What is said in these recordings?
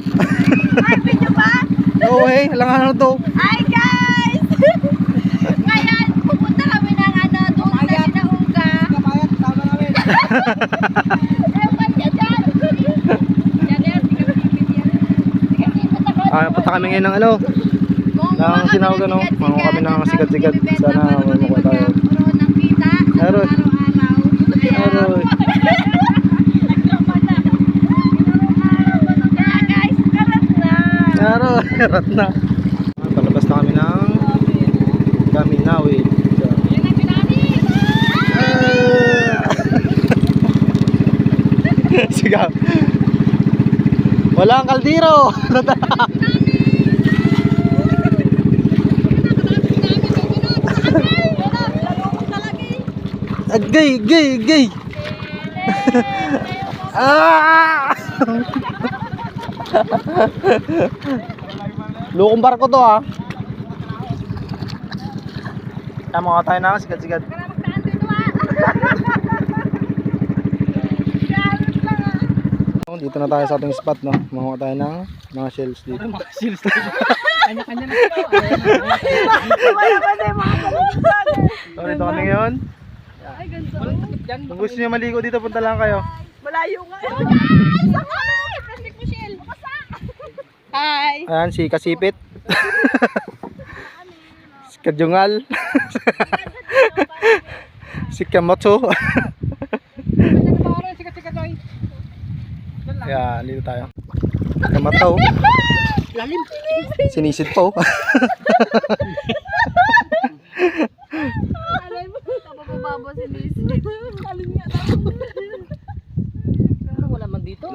Ay, video ba? No way, alangan na to. Hi guys! Ngayon, pupunta kami ng ano, doon sa Sinauga. Kabayat, tama namin. Ah, punta kami ngayon ng ano. Kumuha ng Sinauga, no? sikat-sikat, Manguha kami ng sikat-sikat. Sana makuha tayo. magkakaroon ng kita sa Meron. araw-araw. Kaya, Aroy. nagtropa na. Kaya guys, karat Naro, rat na. Palabas na kami ng Gaminawi. Sigaw. Wala ang kaldero. Agay, gay, gay. Ah! Lukong barko to ah. Tama nga tayo na, sigat-sigat. Dito na tayo sa ating spot, no? Makuha tayo ng mga shells dito. Mga seals Kanya-kanya na. So, dito kami ngayon. Ay, ganito. Walang takip dyan. Kung gusto niyo maligo dito, punta lang kayo. Malayo nga. Guys! Hi! Ayan, si Kasipit. si Kajungal. si Kamoto. Ayan, dito tayo. Kamataw. Lalim. Sinisid po. Alay mo. Kapapababa si Liz. Alin nga Ano wala man dito?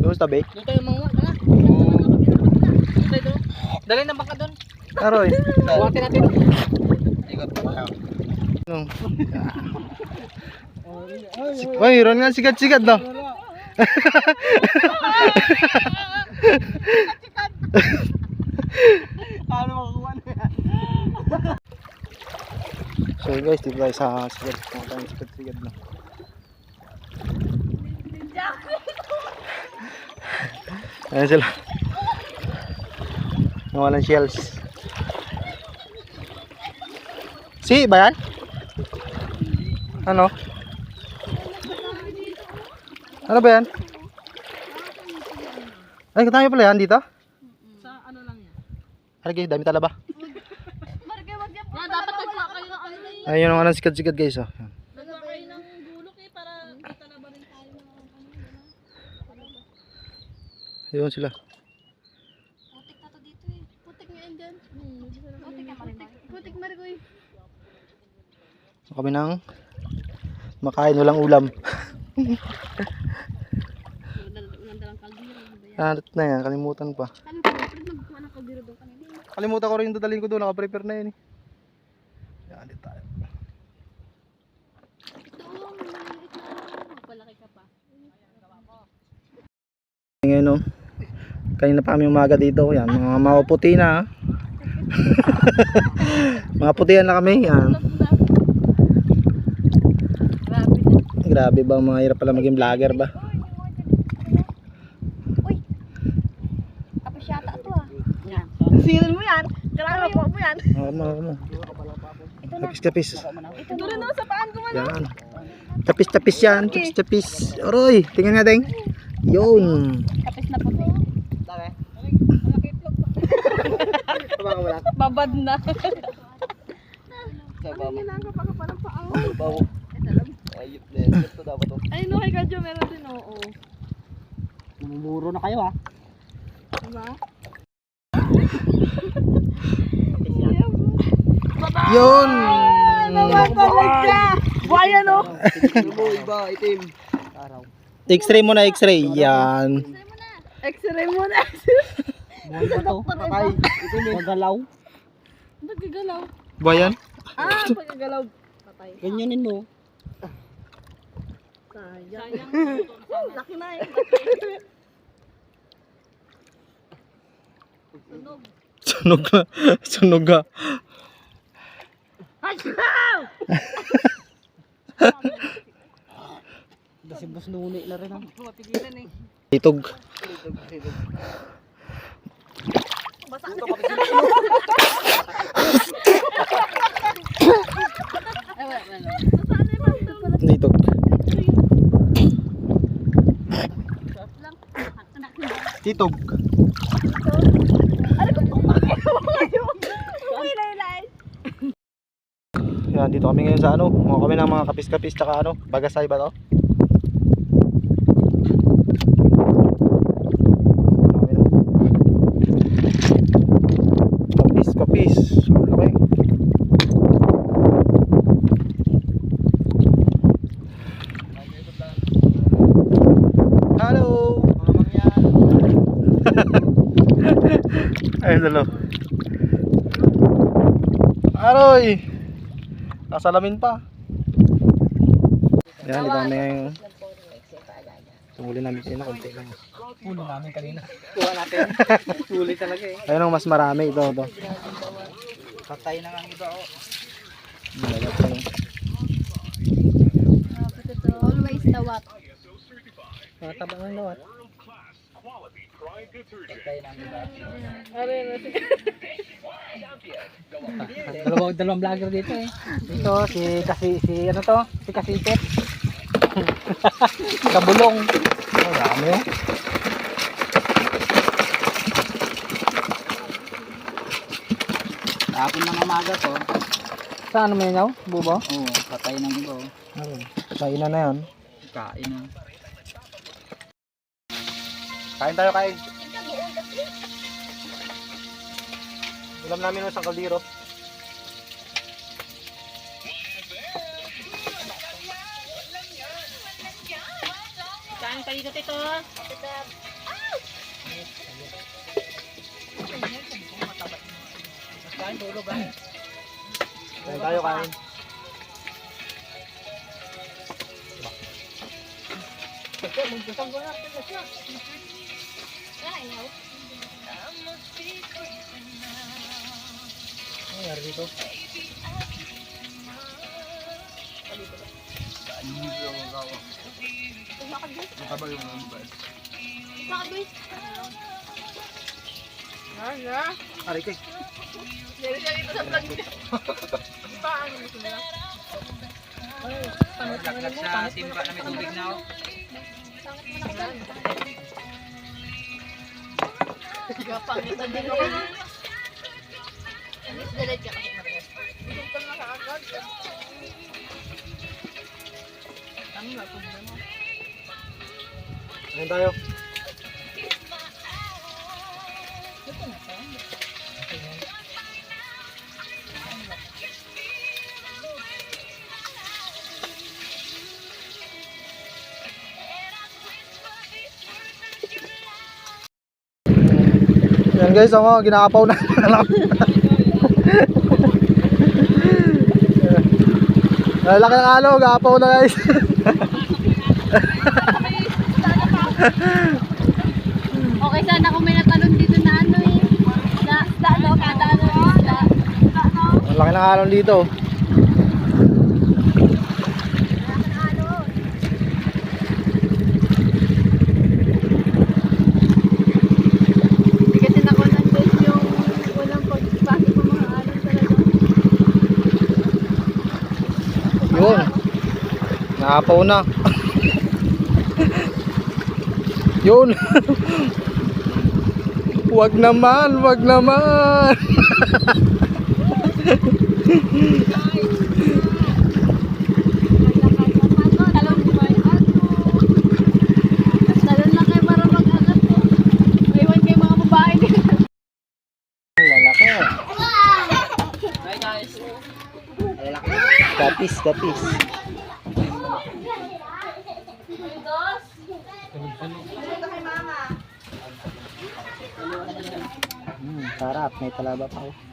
Doon sa tabi. Doon tayo mga tanga. Doon tayo doon. Dali ng bangka doon. Aroy. Buhatin natin. Ano? Uy, ron nga sigat-sigat no. Paano na yan? So guys, dito tayo sa sigat. Mga tayong sigat-sigat na. Ayan sila. Nawalan shells. Si, ba yan? Ano? Ano ba yan? Ay, katayo pala yan dito? Sa ano lang yan? Ay, dami tala ba? Marga, wag yan. Ah, dapat nagpa kayo ng ano na yun. Ayun yung anong sikat-sikat guys. Oh. Yan. Nagpa kayo ng gulok eh, para matalaba rin tayo ng ano. Ayun sila. Putik na to dito eh. Putik nga yan dyan. Putik ka Putik, putik Marigoy. Kami nang makain walang ulam. Ah, na yan, kalimutan pa. Ng. Kalimutan ko rin yung dadalhin ko doon, naka-prepare na yun eh. Yan, dito tayo. Ngayon no, kanina pa kami umaga dito, yan, mga mapuputi na. mga putihan na kami, yan. Grabe na. Grabe ba, mga hirap pala maging vlogger ba? Uy! Tapos yata ito ah. Yan. Sirin mo yan. Kailangan mo mo yan. Oo mo, mo. Tapis, tapis. Ito rin oh, sa paan ko man. Yan. Tapis, tapis yan, tapis, tapis. Aroy, tingnan natin. Yun. Tapos na puti. Dami. Babad na. Ka pa ka pa ng paa. Bawo. Ito dapat to. Ay no, kay Kadyo meron din oo. Namumuro na kayo ah. Diba? Yun. talaga! Buhaya no? Ano mo iba, itim. Araw. X-ray mo na, X-ray. Yan. X-ray mo na. Buhay ba to? Patay. Itim eh. Magalaw. Ba't gagalaw? Ba yan? Ah, pagkagalaw. Patay. Ganyanin mo. Sayang. Laki na eh. Sunog na. Sunog na. Kasi bus nuni na rin ah. Mapigilan eh. Itog. Basa Ay, wala, wala. Dito. lang. Anak Titog. Yan, dito kami ngayon sa ano. Mga kami ng mga kapis-kapis tsaka ano. Bagasay ba to? Kami na. Kapis-kapis. Okay. Hello! Ay, dalo. Aroy! Kasalamin pa. Yan, di ba may Tumuli namin kanina, konti lang. Ulo namin kanina. Kuha natin. Huli talaga eh. Ayun ang mas marami ito. ito. Patay na nga iba oh. Dagat pa yun. Always the what? Mataba ng lawat. Patay na ang iba. Dalawang, dalawang vlogger dito eh. Dito si kasi si ano to? Si Kasipet. Kabulong. Ang dami oh. Tapon ng umaga to. Saan may nyaw? Bubo? Oo, patay ng oh. Ayun. Kainan na yan. Kain na. Kain tayo, kain. Ulam namin ng isang kaldero. Kain ka dito, Tito. Kain tulog ah. Kain tayo, kain. Ayaw. Ano nangyari dito? Bakit, boy? Ano? Aray kay. Dari-dari ko sa vlog niya. Paano mo sila? Laklak sa timba na may tubig na oh. Gapang ito din ako. Anis. Isang na kaagad. Kain tayo. Yan guys, mga ginaapaw na. Lalaki ng alo, gaapaw na guys. Okay, sana kung may natalon dito na ano eh. Na, da, no, kada ano, da, da, no. Ang laki ng alon dito. Hindi kasi naku nandun yung unang pagpasok ng mga alon talaga. Yun. Naapaw na. Yun. wag naman, wag naman. Talon mo ba yung ato? Talon lang kayo para mag-angat ko. Iwan kayo mga babae dito. Lalaki. Hi guys. Kapis, kapis. Hmm, sarap. May talaba pa oh.